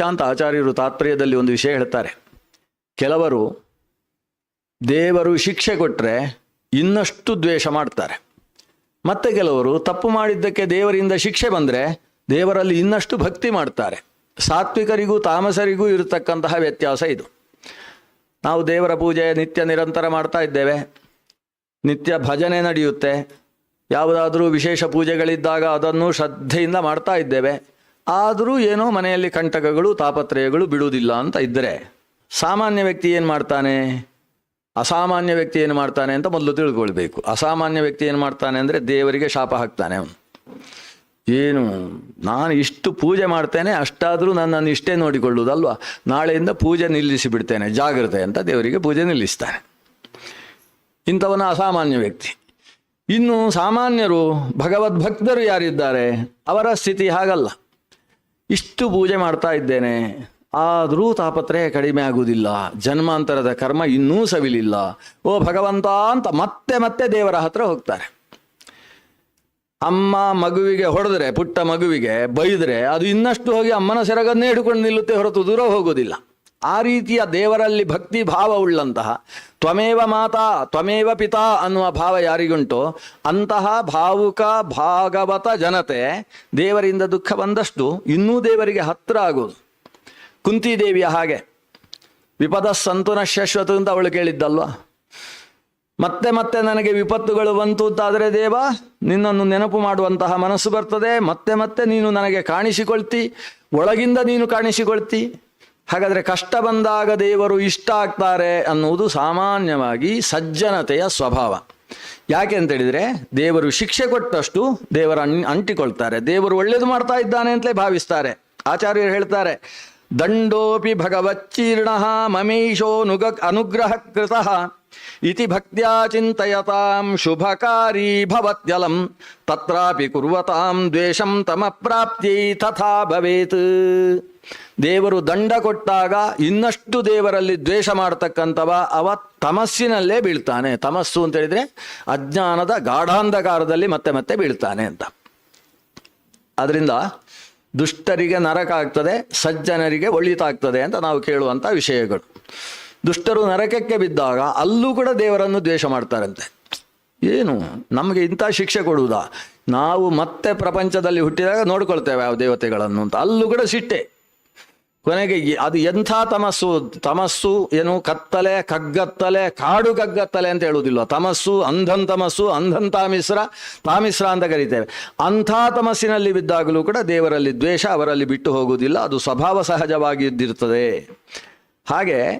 ಅಂತ ಆಚಾರ್ಯರು ತಾತ್ಪರ್ಯದಲ್ಲಿ ಒಂದು ವಿಷಯ ಹೇಳ್ತಾರೆ. ಕೆಲವರು ದೇವರು ಶಿಕ್ಷೆ ಕೊಟ್ಟರೆ ಇನ್ನಷ್ಟು ದ್ವೇಷ ಮಾಡ್ತಾರೆ. ಮತ್ತೆ ಕೆಲವರು ತಪ್ಪು ಮಾಡಿದ್ದಕ್ಕೆ ದೇವರಿಂದ ಶಿಕ್ಷೆ ಬಂದರೆ ದೇವರಲ್ಲಿ ಇನ್ನಷ್ಟು ಭಕ್ತಿ ಮಾಡ್ತಾರೆ. ಸಾತ್ವಿಕರಿಗೂ ತಾಮಸರಿಗೂ ಇರತಕ್ಕಂತಹ ವ್ಯತ್ಯಾಸ ಇದು. ನಾವು ದೇವರ ಪೂಜೆ ನಿತ್ಯ ನಿರಂತರ ಮಾಡ್ತಾ ಇದ್ದೇವೆ. ನಿತ್ಯ ಭಜನೆ ನಡೆಯುತ್ತೆ. ಯಾವುದಾದ್ರೂ ವಿಶೇಷ ಪೂಜೆಗಳಿದ್ದಾಗ ಅದನ್ನು ಶ್ರದ್ಧೆಯಿಂದ ಮಾಡ್ತಾ ಇದ್ದೇವೆ. ಆದರೂ ಏನೋ ಮನೆಯಲ್ಲಿ ಕಂಟಕಗಳು, ತಾಪತ್ರಯಗಳು ಬಿಡುವುದಿಲ್ಲ ಅಂತ ಇದ್ದರೆ ಸಾಮಾನ್ಯ ವ್ಯಕ್ತಿ ಏನು ಮಾಡ್ತಾನೆ? ಅಸಾಮಾನ್ಯ ವ್ಯಕ್ತಿ ಏನು ಮಾಡ್ತಾನೆ ಅಂತ ಮೊದಲು ತಿಳ್ಕೊಳ್ಬೇಕು. ಅಸಾಮಾನ್ಯ ವ್ಯಕ್ತಿ ಏನು ಮಾಡ್ತಾನೆ ಅಂದರೆ ದೇವರಿಗೆ ಶಾಪ ಹಾಕ್ತಾನೆ ಅವನು. ಏನು, ನಾನು ಇಷ್ಟು ಪೂಜೆ ಮಾಡ್ತೇನೆ, ಅಷ್ಟಾದರೂ ನನ್ನನ್ನು ಇಷ್ಟೇ ನೋಡಿಕೊಳ್ಳುವುದಲ್ವಾ? ನಾಳೆಯಿಂದ ಪೂಜೆ ನಿಲ್ಲಿಸಿ ಬಿಡ್ತೇನೆ, ಜಾಗ್ರತೆ ಅಂತ ದೇವರಿಗೆ ಪೂಜೆ ನಿಲ್ಲಿಸ್ತಾನೆ. ಇಂಥವನ ಅಸಾಮಾನ್ಯ ವ್ಯಕ್ತಿ. ಇನ್ನು ಸಾಮಾನ್ಯರು ಭಗವದ್ಭಕ್ತರು ಯಾರಿದ್ದಾರೆ? ಅವರ ಸ್ಥಿತಿ ಹಾಗಲ್ಲ. ಇಷ್ಟು ಪೂಜೆ ಮಾಡ್ತಾ ಇದ್ದೇನೆ. ಆದರೂ ತಾಪತ್ರಯ ಕಡಿಮೆ ಆಗುವುದಿಲ್ಲ. ಜನ್ಮಾಂತರದ ಕರ್ಮ ಇನ್ನೂ ಸವಿಲಿಲ್ಲ. ಓ ಭಗವಂತ ಅಂತ ಮತ್ತೆ ಮತ್ತೆ ದೇವರ ಹತ್ರ ಹೋಗ್ತಾರೆ. ಅಮ್ಮ ಮಗುವಿಗೆ ಹೊಡೆದ್ರೆ, ಪುಟ್ಟ ಮಗುವಿಗೆ ಬೈದರೆ, ಅದು ಇನ್ನಷ್ಟು ಹೋಗಿ ಅಮ್ಮನ ಸೆರಗನ್ನೇ ಹಿಡ್ಕೊಂಡು ನಿಲ್ಲುತ್ತೆ ಹೊರತು ದೂರ ಹೋಗೋದಿಲ್ಲ ಆ ರೀತಿಯ ದೇವರಲ್ಲಿ ಭಕ್ತಿ ಭಾವ ಉಳ್ಳಂತಹ ತ್ವಮೇವ ಮಾತಾ ತ್ವಮೇವ ಪಿತಾ ಅನ್ನುವ ಭಾವ ಯಾರಿಗುಂಟು? ಅಂತಹ ಭಾವುಕ ಭಾಗವತ ಜನತೆ ದೇವರಿಂದ ದುಃಖ ಬಂದಷ್ಟು ಇನ್ನೂ ದೇವರಿಗೆ ಹತ್ರ ಆಗೋದು. ಕುಂತಿದೇವಿಯ ಹಾಗೆ. ವಿಪದ ಸಂತುನ ಶಾಶ್ವತ ಅಂತ ಅವಳು ಕೇಳಿದ್ದಲ್ವ? ಮತ್ತೆ ಮತ್ತೆ ನನಗೆ ವಿಪತ್ತುಗಳು ಬಂತು ಅಂತಾದರೆ ದೇವ, ನಿನ್ನನ್ನು ನೆನಪು ಮಾಡುವಂತಹ ಮನಸ್ಸು ಬರ್ತದೆ. ಮತ್ತೆ ಮತ್ತೆ ನೀನು ನನಗೆ ಕಾಣಿಸಿಕೊಳ್ತಿ. ಒಳಗಿಂದ ನೀನು ಕಾಣಿಸಿಕೊಳ್ತಿ. ಹಾಗಾದರೆ ಕಷ್ಟ ಬಂದಾಗ ದೇವರು ಇಷ್ಟ ಆಗ್ತಾರೆ ಅನ್ನುವುದು ಸಾಮಾನ್ಯವಾಗಿ ಸಜ್ಜನತೆಯ ಸ್ವಭಾವ. ಯಾಕೆ ಅಂತ ಹೇಳಿದ್ರೆ ದೇವರು ಶಿಕ್ಷೆ ಕೊಟ್ಟಷ್ಟು ದೇವರ ಅನ್- ಅಂಟಿಕೊಳ್ತಾರೆ. ದೇವರು ಒಳ್ಳೇದು ಮಾಡ್ತಾ ಇದ್ದಾನೆ ಅಂತಲೇ ಭಾವಿಸ್ತಾರೆ. ಆಚಾರ್ಯರು ಹೇಳ್ತಾರೆ, ದಂಡೋಪಿ ಭಗವಚ್ಚೀರ್ಣ ಮಮೀಶೋ ನುಗ ಅನುಗ್ರಹ ಕೃತಃ ಇತಿ ಭಕ್ತ್ಯಾ ಚಿಂತಯತಾಂ ಶುಭಕಾರಿ ಭವತ್ಯಲಂ ತತ್ರಾಪಿ ಕುರ್ವತಾಂ ದ್ವೇಷಂ ತಮ ಪ್ರಾಪ್ತಿ ತಥಾ ಭವೇತ್ ದೇವರು ದಂಡ ಕೊಟ್ಟಾಗ ಇನ್ನಷ್ಟು ದೇವರಲ್ಲಿ ದ್ವೇಷ ಮಾಡ್ತಕ್ಕಂಥವ ಅವ ತಮಸ್ಸಿನಲ್ಲೇ ಬೀಳ್ತಾನೆ. ತಮಸ್ಸು ಅಂತ ಹೇಳಿದ್ರೆ ಅಜ್ಞಾನದ ಗಾಢಾಂಧಕಾರದಲ್ಲಿ ಮತ್ತೆ ಮತ್ತೆ ಬೀಳ್ತಾನೆ ಅಂತ. ಅದರಿಂದ ದುಷ್ಟರಿಗೆ ನರಕ ಆಗ್ತದೆ, ಸಜ್ಜನರಿಗೆ ಒಳಿತಾಗ್ತದೆ ಅಂತ ನಾವು ಕೇಳುವಂಥ ವಿಷಯಗಳು. ದುಷ್ಟರು ನರಕಕ್ಕೆ ಬಿದ್ದಾಗ ಅಲ್ಲೂ ಕೂಡ ದೇವರನ್ನು ದ್ವೇಷ ಮಾಡ್ತಾರಂತೆ. ಏನು? ನಮಗೆ ಇಂಥ ಶಿಕ್ಷೆ ಕೊಡುವುದಾ? ನಾವು ಮತ್ತೆ ಪ್ರಪಂಚದಲ್ಲಿ ಹುಟ್ಟಿದಾಗ ನೋಡ್ಕೊಳ್ತೇವೆ ಆ ದೇವತೆಗಳನ್ನು ಅಂತ. ಅಲ್ಲೂ ಕೂಡ ಸಿಟ್ಟೆ. ಕೊನೆಗೆ ಅದು ಎಂಥ ತಮಸ್ಸು ತಮಸ್ಸು ಏನು? ಕತ್ತಲೆ, ಕಗ್ಗತ್ತಲೆ, ಕಾಡು ಕಗ್ಗತ್ತಲೆ ಅಂತ ಹೇಳುವುದಿಲ್ಲ ತಮಸ್ಸು, ಅಂಧನ್ ತಮಸ್ಸು, ಅಂಧನ್ ತಾಮಿಸ್ರ ತಾಮಿಸ್ರ ಅಂತ ಕರಿತೇವೆ. ಅಂಥ ತಮಸ್ಸಿನಲ್ಲಿ ಬಿದ್ದಾಗಲೂ ಕೂಡ ದೇವರಲ್ಲಿ ದ್ವೇಷ ಅವರಲ್ಲಿ ಬಿಟ್ಟು ಹೋಗುವುದಿಲ್ಲ. ಅದು ಸ್ವಭಾವ ಸಹಜವಾಗಿ ಇದ್ದಿರ್ತದೆ. ಹಾಗೆ